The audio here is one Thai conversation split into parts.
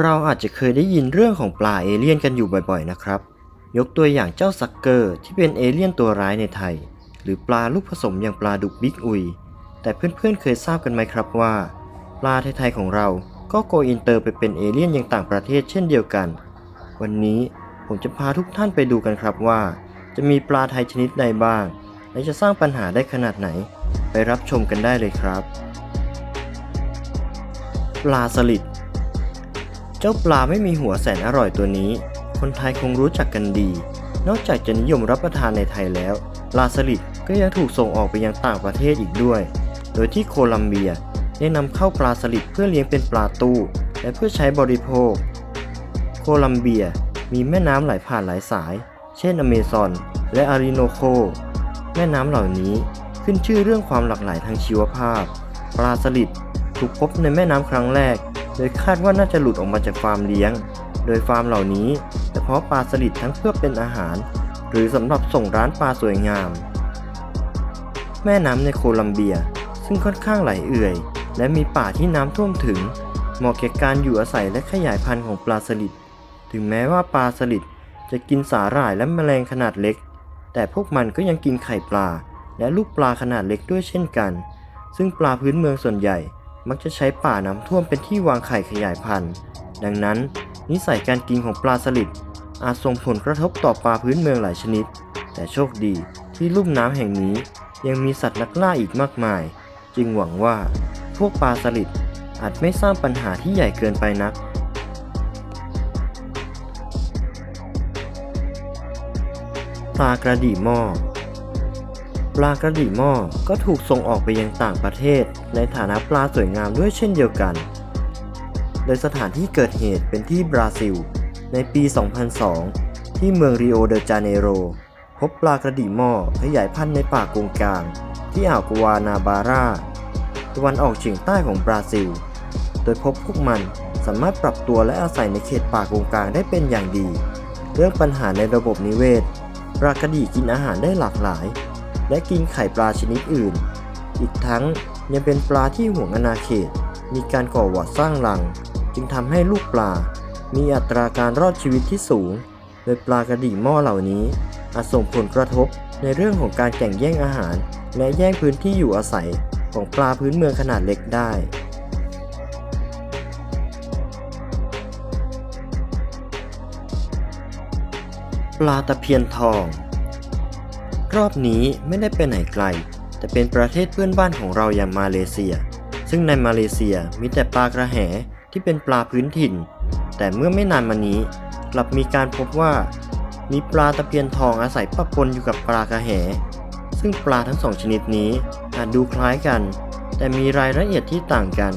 เราอาจจะเคยได้ยินเรื่องของปลาเอเลี่ยนกันอยู่บ่อยๆนะครับ ยกตัวอย่างเจ้าซักเกอร์ที่เป็นเอเลี่ยนตัวร้ายในไทย หรือปลาลูกผสมอย่างปลาดุกบิ๊กอุย แต่เพื่อนๆเคยทราบกันไหมครับว่า ปลาไทยๆของเราก็โกอินเตอร์ไปเป็นเอเลี่ยนอยังต่างประเทศเช่นเดียวกัน วันนี้ผมจะพาทุกท่านไปดูกันครับว่า จะมีปลาไทยชนิดใดบ้าง และจะสร้างปัญหาได้ขนาดไหน ไปรับชมกันได้เลยครับ ปลาสลิด เจ้าปลาไม่มีหัวแสนอร่อยตัวนี้ คนไทยคงรู้จักกันดี นอกจากจะนิยมรับประทานในไทยแล้ว ปลาสลิดก็ยังถูกส่งออกไปยังต่างประเทศอีกด้วย โดยที่โคลัมเบียได้นำเข้าปลาสลิดเพื่อเลี้ยงเป็นปลาตู้ และเพื่อใช้บริโภค โคลัมเบียมีแม่น้ำไหลผ่านหลายสาย เช่นอเมซอน และอาริโนโค แม่น้ำเหล่านี้ขึ้นชื่อเรื่องความหลากหลายทางชีวภาพ ปลาสลิดถูกพบในแม่น้ำครั้งแรก โดยคาดว่าน่าจะหลุดออกมาจากฟาร์มเลี้ยง โดยฟาร์มเหล่านี้จะเพาะปลาสลิดทั้งเพื่อเป็นอาหาร หรือสำหรับส่งร้านปลาสวยงาม แม่น้ำในโคลัมเบีย ซึ่งค่อนข้างไหลเอื่อย และมีป่าที่น้ำท่วมถึง เหมาะแก่การอยู่อาศัยและขยายพันธุ์ของปลาสลิด ถึงแม้ว่าปลาสลิดจะกินสาหร่ายและแมลงขนาดเล็ก แต่พวกมันก็ยังกินไข่ปลา และลูกปลาขนาดเล็กด้วยเช่นกัน ซึ่งปลาพื้นเมืองส่วนใหญ่ มักจะใช้ป่าน้ำท่วมเป็นที่วางไข่ขยายพันธุ์ ดังนั้น นิสัยการกินของปลาสลิดอาจส่งผลกระทบต่อปลาพื้นเมืองหลายชนิด แต่โชคดีที่ลุ่มน้ำแห่งนี้ยังมีสัตว์นักล่าอีกมากมาย จึงหวังว่าพวกปลาสลิดอาจไม่สร้างปัญหาที่ใหญ่เกินไปนัก ปลากระดี่หม้อ ปลากระดี่หม้อก็ถูกส่งออกไปยังต่างประเทศ ในฐานะปลาสวยงามด้วยเช่นเดียวกัน โดยสถานที่เกิดเหตุเป็นที่บราซิล ในปี 2002 ที่เมืองริโอเดจาเนโร พบปลากระดี่หม้อขยายพันธุ์ในป่ากงกลาง ที่อ่าวกัวานาบาร่าตะวันออกเฉียงใต้ของบราซิล โดยพบพวกมันสามารถปรับตัวและอาศัยในเขตป่ากงกลางได้เป็นอย่างดี เรื่องปัญหาในระบบนิเวศปลากระดี่กินอาหารได้หลากหลาย และกินไข่ปลาชนิดอื่น อีกทั้งยังเป็นปลาที่ห่วงอาณาเขต มีการก่อวอดสร้างรัง จึงทำให้ลูกปลา มีอัตราการรอดชีวิตที่สูง โดยปลากระดี่งหม้อเหล่านี้ อาจส่งผลกระทบในเรื่องของการแข่งแย่งอาหาร และแย่งพื้นที่อยู่อาศัยของปลาพื้นเมืองขนาดเล็กได้ปลาตะเพียนทอง รอบนี้ไม่ได้ไปไหนไกล แต่เป็นประเทศเพื่อนบ้านของเราอย่างมาเลเซีย ซึ่งในมาเลเซียมีแต่ปลากระแหที่เป็นปลาพื้นถิ่น แต่เมื่อไม่นานมานี้กลับมีการพบว่า มีปลาตะเพียนทองอาศัยปะปนอยู่กับปลากระแห ซึ่งปลาทั้งสองชนิดนี้อาจดูคล้ายกัน แต่มีรายละเอียดที่ต่างกัน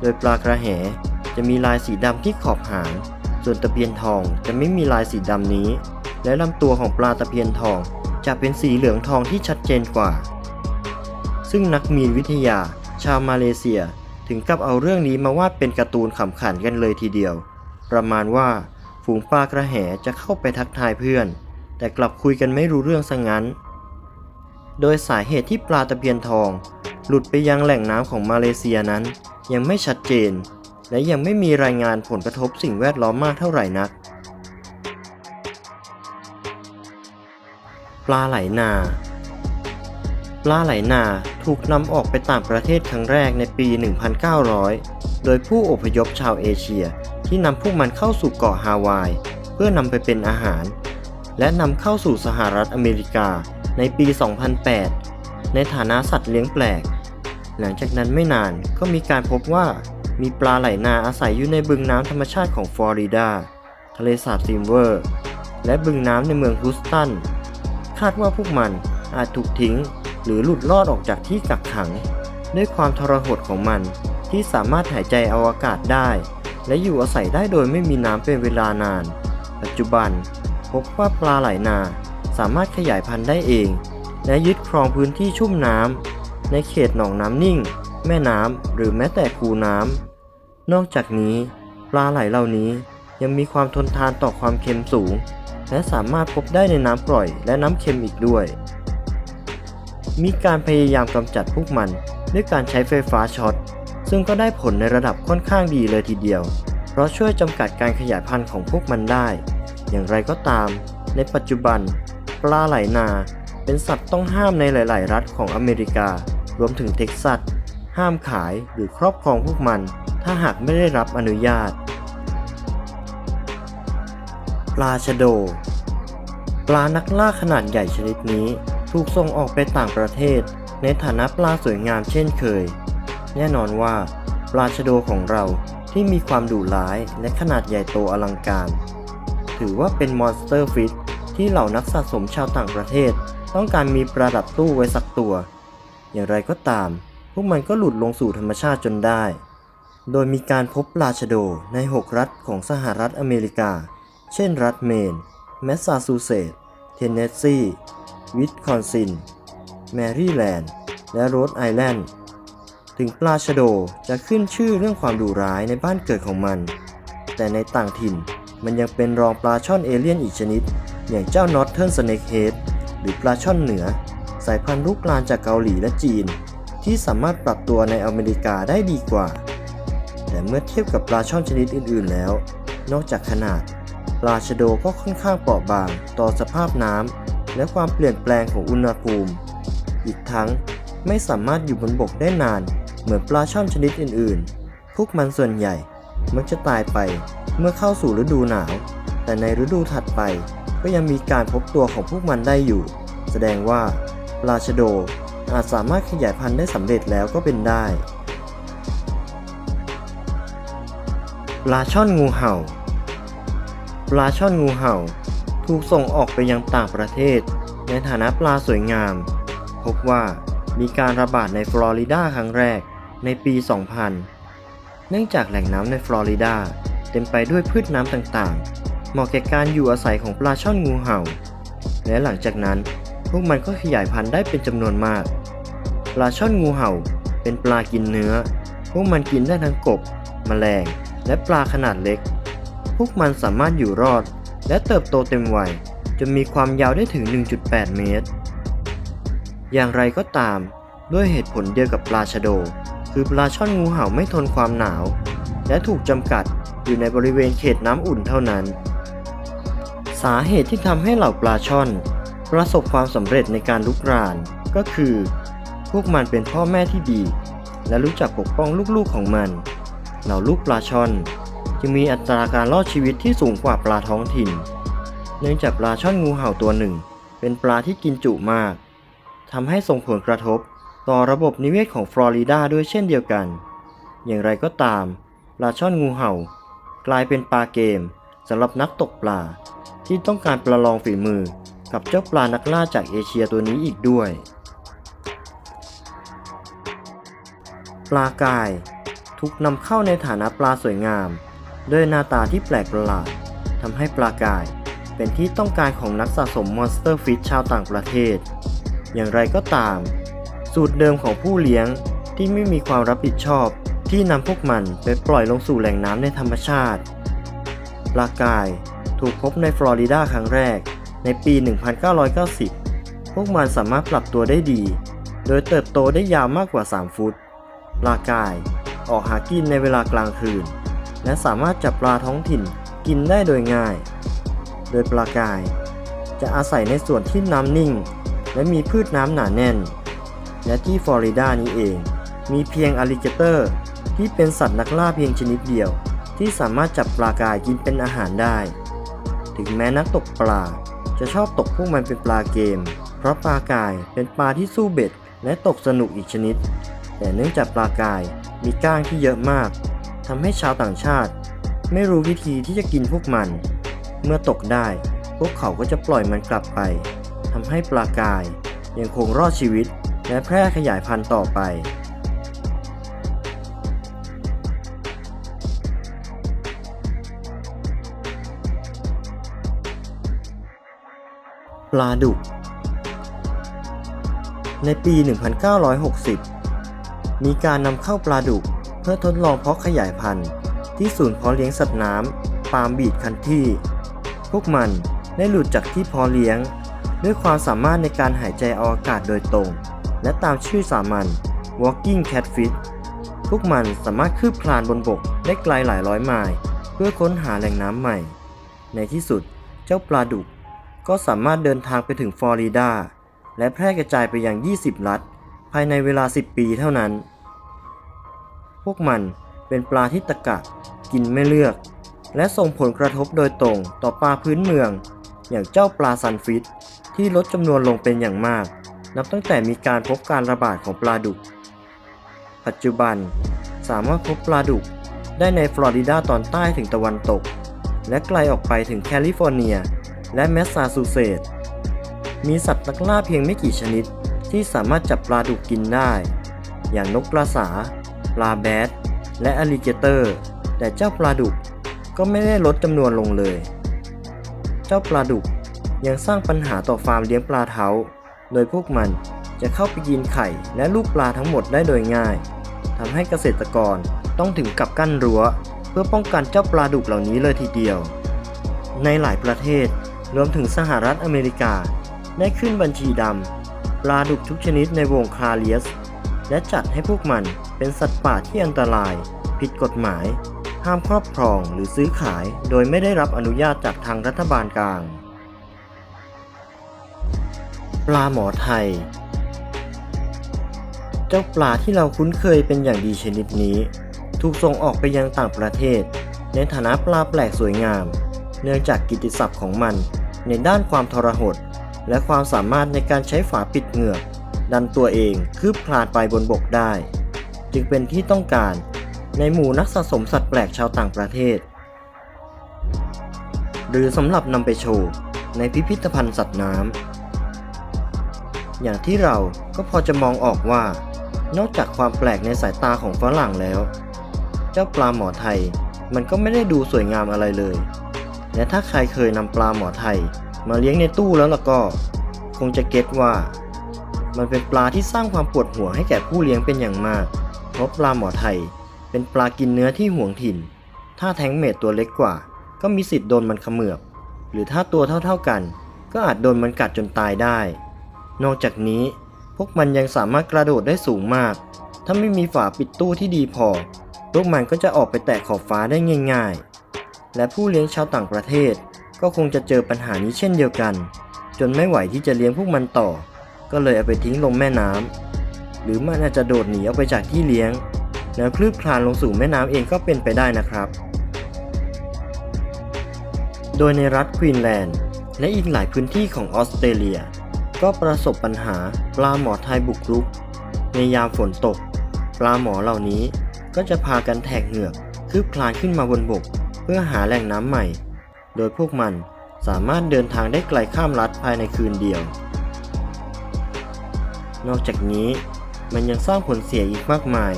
โดยปลากระแหจะมีลายสีดำที่ขอบหาง ส่วนตะเพียนทองจะไม่มีลายสีดำนี้ และลำตัวของปลาตะเพียนทอง จะเป็นสีเหลืองทองที่ชัดเจนกว่า ซึ่งนักมีนวิทยา ชาวมาเลเซียถึงกับเอาเรื่องนี้มาวาดเป็นการ์ตูนขำขันกันเลยทีเดียว ประมาณว่าฝูงปลากระแหจะเข้าไปทักทายเพื่อน แต่กลับคุยกันไม่รู้เรื่องซะงั้น โดยสาเหตุที่ปลาตะเพียนทอง หลุดไปยังแหล่งน้ำของมาเลเซียนั้น ยังไม่ชัดเจน และยังไม่มีรายงานผลกระทบสิ่งแวดล้อมมากเท่าไหร่นัก ปลาไหลนา ปลาไหลนาถูกนำออกไปต่างประเทศครั้งแรกในปี 1900 โดยผู้อพยพชาวเอเชียที่นำพวกมันเข้าสู่เกาะฮาวาย เพื่อนำไปเป็นอาหาร และนำเข้าสู่สหรัฐอเมริกาในปี 2008 ในฐานะสัตว์เลี้ยงแปลก หลังจากนั้นไม่นานก็มีการพบว่ามีปลาไหลนาอาศัยอยู่ในบึงน้ำธรรมชาติของฟลอริดา ทะเลสาบซิมเวอร์ และบึงน้ำในเมืองฮูสตัน คาดว่าพวกมันอาจถูกทิ้ง หรือหลุดรอดออกจากที่กักขัง ด้วยความทรหดของมันที่สามารถหายใจเอาอากาศได้ และอยู่อาศัยได้โดยไม่มีน้ำเป็นเวลานาน ปัจจุบัน พบว่าปลาไหลนาสามารถขยายพันธุ์ได้เอง และยึดครองพื้นที่ชุ่มน้ำในเขตหนองน้ำนิ่ง แม่น้ำหรือแม้แต่คูน้ำนอกจากนี้ ปลาไหลเหล่านี้ยังมีความทนทานต่อความเค็มสูง และสามารถพบได้ในน้ำกร่อยและน้ำเค็มอีกด้วย มีการพยายามกำจัดพวกมันด้วยการใช้ไฟฟ้าช็อต ซึ่งก็ได้ผลในระดับค่อนข้างดีเลยทีเดียว เพราะช่วยจำกัดการขยายพันธุ์ของพวกมันได้ อย่างไรก็ตาม ในปัจจุบัน ปลาไหลนา เป็นสัตว์ต้องห้ามในหลาย ๆ รัฐของอเมริกา รวมถึงเท็กซัส ห้ามขายหรือครอบครองพวกมัน ถ้าหากไม่ได้รับอนุญาต ปลาชะโด ปลานักล่าขนาดใหญ่ชนิดนี้ ถูกส่งออกไปต่างประเทศ ในฐานะปลาสวยงามเช่นเคย แน่นอนว่า ปลาชะโดของเราที่มีความดุร้ายและขนาดใหญ่โตอลังการ ถือว่าเป็นมอนสเตอร์ฟิชที่เหล่านักสะสมชาวต่างประเทศ ต้องการมีประดับตู้ไว้สักตัว อย่างไรก็ตาม พวกมันก็หลุดลงสู่ธรรมชาติจนได้ โดยมีการพบปลาชะโดใน 6 รัฐของสหรัฐอเมริกา เช่นรัฐเมน แมสซาชูเซตส์ เทนเนสซี วิสคอนซิน แมรี่แลนด์ และโรดไอแลนด์ ถึงปลาชะโดจะขึ้นชื่อเรื่องความดุร้ายในบ้านเกิดของมัน แต่ในต่างถิ่นมันยังเป็นรองปลาช่อนเอเลี่ยนอีกชนิด อย่างเจ้านอตเทิร์นสเนกเฮดหรือปลาช่อนเหนือ สายพันธุ์ลูกลานจากเกาหลีและจีน ที่สามารถปรับตัวในอเมริกาได้ดีกว่า แต่เมื่อเทียบกับปลาช่อนชนิดอื่น ๆ แล้ว นอกจากขนาด ปลาชะโดก็ค่อนข้างเปราะบางต่อสภาพน้ำและความเปลี่ยนแปลงของอุณหภูมิ อีกทั้งไม่สามารถอยู่บนบกได้นานเหมือนปลาช่อนชนิดอื่นๆ พวกมันส่วนใหญ่มักจะตายไปเมื่อเข้าสู่ฤดูหนาว แต่ในฤดูถัดไปก็ยังมีการพบตัวของพวกมันได้อยู่ แสดงว่าปลาชะโดอาจสามารถขยายพันธุ์ได้สำเร็จแล้วก็เป็นได้ปลาช่อนงูเห่า ปลาช่อนงูเห่า ถูกส่งออกไปยังต่างประเทศ ในฐานะปลาสวยงาม พบว่ามีการระบาดในฟลอริดาครั้งแรกในปี 2000 เนื่องจากแหล่งน้ำในฟลอริดาเต็มไปด้วยพืชน้ำต่างๆ เหมาะแก่การอยู่อาศัยของปลาช่อนงูเห่า และหลังจากนั้นพวกมันก็ขยายพันธุ์ได้เป็นจำนวนมาก ปลาช่อนงูเห่าเป็นปลากินเนื้อ พวกมันกินได้ทั้งกบ แมลง และปลาขนาดเล็ก วกมันสามารถอยู่รอด และเติบโตเต็มวัยจนมีความยาวได้ถึง 1.8 เมตร อย่างไรก็ตาม ด้วยเหตุผลเดียวกับปลาชะโด คือปลาช่อนงูเห่าไม่ทนความหนาว และถูกจำกัดอยู่ในบริเวณเขตน้ำอุ่นเท่านั้น สาเหตุที่ทำให้เหล่าปลาช่อน ประสบความสำเร็จในการลุกราน ก็คือ พวกมันเป็นพ่อแม่ที่ดี และรู้จักปกป้องลูกๆของมัน เหล่าลูกปลาช่อน จึงมีอัตราการรอดชีวิตที่สูงกว่าปลาท้องถิ่น เนื่องจากปลาช่อนงูเห่าตัวหนึ่ง เป็นปลาที่กินจุมากทำให้ส่งผลกระทบ ต่อระบบนิเวศของฟลอริดาด้วยเช่นเดียวกัน อย่างไรก็ตาม ปลาช่อนงูเห่า กลายเป็นปลาเกมสำหรับนักตกปลา ที่ต้องการประลองฝีมือกับเจ้าปลานักล่าจากเอเชียตัวนี้อีกด้วย ปลากาย ถูกนำเข้าในฐานะปลาสวยงาม ด้วยหน้าตาที่แปลกประหลาดทำให้ปลากาย เป็นที่ต้องการของนักสะสมมอนสเตอร์ฟิชชาวต่างประเทศ อย่างไรก็ตาม สูตรเดิมของผู้เลี้ยงที่ไม่มีความรับผิดชอบที่นำพวกมันไปปล่อยลงสู่แหล่งน้ำในธรรมชาติ ปลากายถูกพบในฟลอริดาครั้งแรกในปี 1990 พวกมันสามารถปรับตัวได้ดี โดยเติบโตได้ยาวมากกว่า 3 ฟุต ปลากายออกหากินในเวลากลางคืน และสามารถจับปลาท้องถิ่นกินได้โดยง่าย โดยปลากาย จะอาศัยในส่วนที่น้ำนิ่ง และมีพืชน้ำหนาแน่น และที่ฟลอริดานี้เอง มีเพียงอลิเกเตอร์ ที่เป็นสัตว์นักล่าเพียงชนิดเดียว ที่สามารถจับปลากายกินเป็นอาหารได้ ถึงแม้นักตกปลาจะชอบตกพวกมันเป็นปลาเกม เพราะปลากายเป็นปลาที่สู้เบ็ดและตกสนุกอีกชนิด แต่เนื่องจากปลากายมีก้างที่เยอะมาก ทำให้ชาวต่างชาติ ไม่รู้วิธีที่จะกินพวกมัน เมื่อตกได้ พวกเขาก็จะปล่อยมันกลับไปทำให้ปลากาย ยังคงรอดชีวิตและแพร่ขยายพันธุ์ต่อไปปลาดุก ในปี 1960 มีการนำเข้าปลาดุก เพื่อทดลองเพาะขยายพันธุ์ ที่ศูนย์เพาะเลี้ยงสัตว์น้ำปาล์มบีดคันที่ พวกมันได้หลุดจากที่เพาะเลี้ยง ด้วยความสามารถในการหายใจเอาอากาศโดยตรง และตามชื่อสามัญ walking catfish พวกมันสามารถคืบคลานบนบกได้ไกลหลายร้อยไมล์เพื่อค้นหาแหล่งน้ำใหม่ ในที่สุดเจ้าปลาดุก ก็สามารถเดินทางไปถึงฟลอริดา และแพร่กระจายไปยัง 20 รัฐ ภายในเวลา 10 ปีเท่านั้น พวกมันเป็นปลาที่ตะกะกินไม่เลือก และส่งผลกระทบโดยตรงต่อปลาพื้นเมือง อย่างเจ้าปลาซันฟิตที่ลดจำนวนลงเป็นอย่างมาก นับตั้งแต่มีการพบการระบาดของปลาดุก ปัจจุบันสามารถพบปลาดุกได้ในฟลอริดาตอนใต้ถึงตะวันตก และไกลออกไปถึงแคลิฟอร์เนีย และแมสซาชูเซตส์มีสัตว์นักล่าเพียงไม่กี่ชนิดที่สามารถจับปลาดุกกินได้ อย่างนกกระสาาแบดและอลิเกเตอร์ แต่เจ้าปลาดุกก็ไม่ได้ลดจำนวนลงเลย เจ้าปลาดุกยังสร้างปัญหาต่อฟาร์มเลี้ยงปลาเท้าโดยพวกมันจะเข้าไปกินไข่และลูกปลาทั้งหมดได้โดยง่ายทำให้เกษตรกรต้องถึงกับกั้นรั้ว เพื่อป้องกันเจ้าปลาดุกเหล่านี้เลยทีเดียว ในหลายประเทศรวมถึงสหรัฐอเมริกา ได้ขึ้นบัญชีดำปลาดุกทุกชนิดในวงคาเลียส และจัดให้พวกมันเป็นสัตว์ป่าที่อันตราย ผิดกฎหมาย ห้ามครอบครองหรือซื้อขาย โดยไม่ได้รับอนุญาตจากทางรัฐบาลกลาง ปลาหมอไทย เจ้าปลาที่เราคุ้นเคยเป็นอย่างดีชนิดนี้ ถูกส่งออกไปยังต่างประเทศ ในฐานะปลาแปลกสวยงาม เนื่องจากกิตติศัพท์ของมันในด้านความทรหดและความสามารถในการใช้ฝาปิดเหงือก ดันตัวเองคืบคลานไปบนบกได้ จึงเป็นที่ต้องการในหมู่นักสะสมสัตว์แปลกชาวต่างประเทศ หรือสำหรับนำไปโชว์ในพิพิธภัณฑ์สัตว์น้ำ อย่างที่เราก็พอจะมองออกว่า นอกจากความแปลกในสายตาของฝรั่งแล้ว เจ้าปลาหมอไทยมันก็ไม่ได้ดูสวยงามอะไรเลย และถ้าใครเคยนำปลาหมอไทยมาเลี้ยงในตู้แล้วล่ะก็ คงจะเก็ตว่า มันเป็นปลาที่สร้างความปวดหัวให้แก่ผู้เลี้ยงเป็นอย่างมาก เพราะปลาหมอไทย เป็นปลากินเนื้อที่ห่วงถิ่น ถ้าแทงเมตตัวเล็กกว่า ก็มีสิทธิ์โดนมันเขมือบ หรือถ้าตัวเท่าๆกัน ก็อาจโดนมันกัดจนตายได้ นอกจากนี้ พวกมันยังสามารถกระโดดได้สูงมาก ถ้าไม่มีฝาปิดตู้ที่ดีพอ พวกมันก็จะออกไปแตะขอบฟ้าได้ง่าย ๆ และผู้เลี้ยงชาวต่างประเทศ ก็คงจะเจอปัญหานี้เช่นเดียวกัน จนไม่ไหวที่จะเลี้ยงพวกมันต่อ ก็เลยเอาไปทิ้งลงแม่น้ำหรือมันอาจจะโดดหนีออกไปจากที่เลี้ยง แล้วคลืบคลานลงสู่แม่น้ำเองก็เป็นไปได้นะครับ โดยในรัฐควีนแลนด์ และอีกหลายพื้นที่ของออสเตรเลีย ก็ประสบปัญหาปลาหมอไทยบุกรุก ในยามฝนตก ปลาหมอเหล่านี้ก็จะพากันแทกเหงือกคืบคลานขึ้นมาบนบก เพื่อหาแหล่งน้ำใหม่ โดยพวกมันสามารถเดินทางได้ไกลข้ามรัฐภายในคืนเดียว นอกจากนี้มันยังสร้างผลเสียอีกมากมาย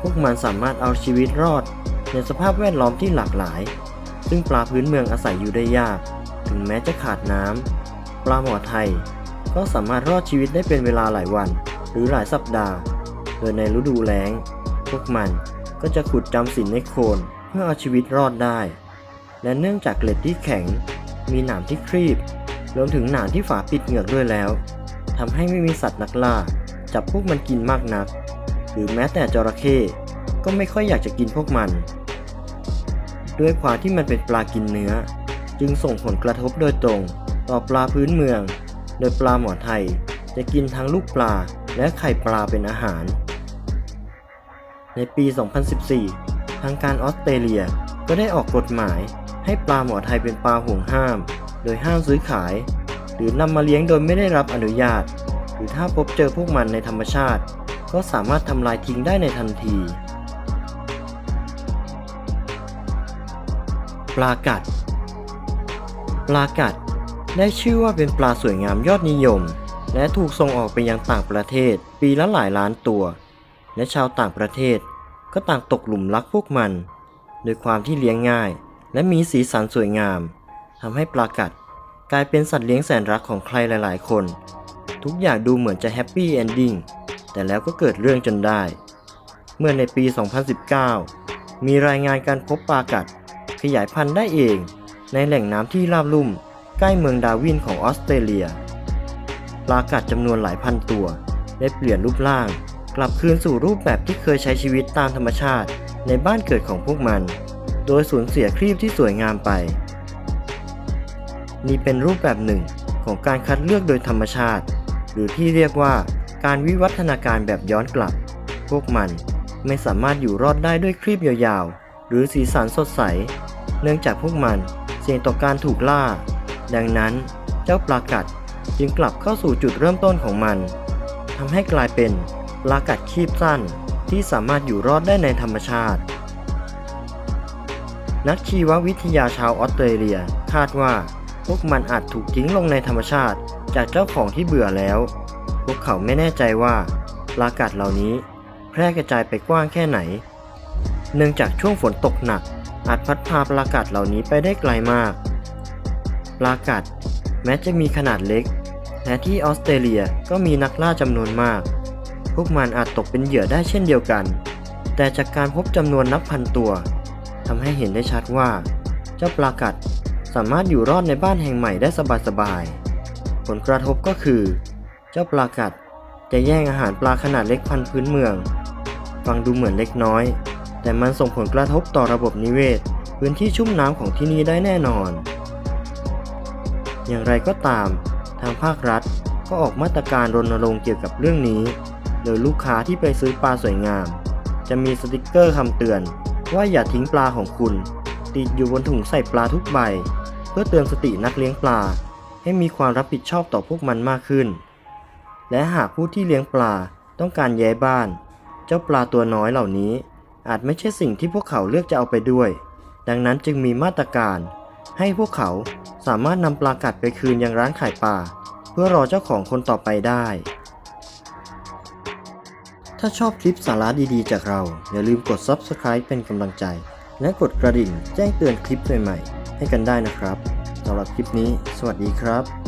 พวกมันสามารถเอาชีวิตรอด ในสภาพแวดล้อมที่หลากหลาย ซึ่งปลาพื้นเมืองอาศัยอยู่ได้ยาก ถึงแม้จะขาดน้ำ ปลาหมอไทย ก็สามารถรอดชีวิตได้เป็นเวลาหลายวัน หรือหลายสัปดาห์ โดยในฤดูแล้ง พวกมันก็จะขุดจำศีลในโคลนเพื่อเอาชีวิตรอดได้ และเนื่องจากเกล็ดที่แข็ง มีหนามที่ครีบ รวมถึงหนามที่ฝาปิดเหงือกด้วยแล้ว ทำให้ไม่มีสัตว์นักล่า จับพวกมันกินมากนัก หรือแม้แต่จระเข้ก็ไม่ค่อยอยากจะกินพวกมัน ด้วยความที่มันเป็นปลากินเนื้อ จึงส่งผลกระทบโดยตรง ต่อปลาพื้นเมือง โดยปลาหมอไทยจะกินทั้งลูกปลาและไข่ปลาเป็นอาหาร ในปี 2014 ทางการออสเตรเลียก็ได้ออกกฎหมายให้ปลาหมอไทยเป็นปลาห่วงห้าม โดยห้ามซื้อขาย หรือนำมาเลี้ยงโดยไม่ได้รับอนุญาต หรือถ้าพบเจอพวกมันในธรรมชาติ ก็สามารถทำลายทิ้งได้ในทันที ปลากัด ปลากัด ได้ชื่อว่าเป็นปลาสวยงามยอดนิยม และถูกส่งออกไปยังต่างประเทศ ปีละหลายล้านตัว และชาวต่างประเทศก็ต่างตกหลุมรักพวกมัน โดยความที่เลี้ยงง่าย และมีสีสันสวยงามทำให้ปลากัด กลายเป็นสัตว์เลี้ยงแสนรักของใครหลาย ๆ คน ทุกอย่างดูเหมือนจะแฮปปี้เอนดิ้งแต่แล้วก็เกิดเรื่องจนได้ เมื่อในปี 2019 มีรายงานการพบปลากัด ขยายพันธุ์ได้เอง ในแหล่งน้ำที่ราบลุ่ม ใกล้เมืองดาวินของออสเตรเลียปลากัดจำนวนหลายพันตัว ได้เปลี่ยนรูปร่าง กลับคืนสู่รูปแบบที่เคยใช้ชีวิตตามธรรมชาติในบ้านเกิดของพวกมัน โดยสูญเสียครีบที่สวยงามไป นี่เป็นรูปแบบหนึ่งของการคัดเลือกโดยธรรมชาติ หรือที่เรียกว่าการวิวัฒนาการแบบย้อนกลับ พวกมันไม่สามารถอยู่รอดได้ด้วยครีบยาวๆ หรือสีสันสดใส เนื่องจากพวกมันเสี่ยงต่อการถูกล่า ดังนั้นเจ้าปลากัดจึงกลับเข้าสู่จุดเริ่มต้นของมันทำให้กลายเป็นปลากัดคีบสั้นที่สามารถอยู่รอดได้ในธรรมชาติ นักชีววิทยาชาวออสเตรเลียคาดว่า พวกมันอาจถูกทิ้งลงในธรรมชาติ จากเจ้าของที่เบื่อแล้ว พวกเขาไม่แน่ใจว่าปลากัดเหล่านี้ แพร่กระจายไปกว้างแค่ไหน เนื่องจากช่วงฝนตกหนัก อาจพัดพาปลากัดเหล่านี้ไปได้ไกลมาก ปลากัด แม้จะมีขนาดเล็กแต่ที่ออสเตรเลียก็มีนักล่าจำนวนมาก พวกมันอาจตกเป็นเหยื่อได้เช่นเดียวกัน แต่จากการพบจำนวนนับพันตัวทำให้เห็นได้ชัดว่า เจ้าปลากัด สามารถอยู่รอดในบ้านแห่งใหม่ได้สบายๆ ผลกระทบก็คือ เจ้าปลากัดจะแย่งอาหารปลาขนาดเล็กพันพื้นเมือง ฟังดูเหมือนเล็กน้อย แต่มันส่งผลกระทบต่อระบบนิเวศ พื้นที่ชุ่มน้ำของที่นี่ได้แน่นอน อย่างไรก็ตาม ทางภาครัฐก็ออกมาตรการรณรงค์เกี่ยวกับเรื่องนี้ โดยลูกค้าที่ไปซื้อปลาสวยงาม จะมีสติกเกอร์คำเตือนว่าอย่าทิ้งปลาของคุณ ติดอยู่บนถุงใส่ปลาทุกใบ เพื่อเตือนสตินักเลี้ยงปลา ให้มีความรับผิดชอบต่อพวกมันมากขึ้น และหากผู้ที่เลี้ยงปลาต้องการย้ายบ้าน เจ้าปลาตัวน้อยเหล่านี้ อาจไม่ใช่สิ่งที่พวกเขาเลือกจะเอาไปด้วย ดังนั้นจึงมีมาตรการ ให้พวกเขาสามารถนำปลากัดไปคืนยังร้านขายปลาเพื่อรอเจ้าของคนต่อไปได้ ถ้าชอบคลิปสาระดีๆ จากเรา อย่าลืมกด Subscribe เป็นกำลังใจ และกดกระดิ่งแจ้งเตือนคลิปใหม่ๆ ให้กันได้นะครับสำหรับคลิปนี้ สวัสดีครับ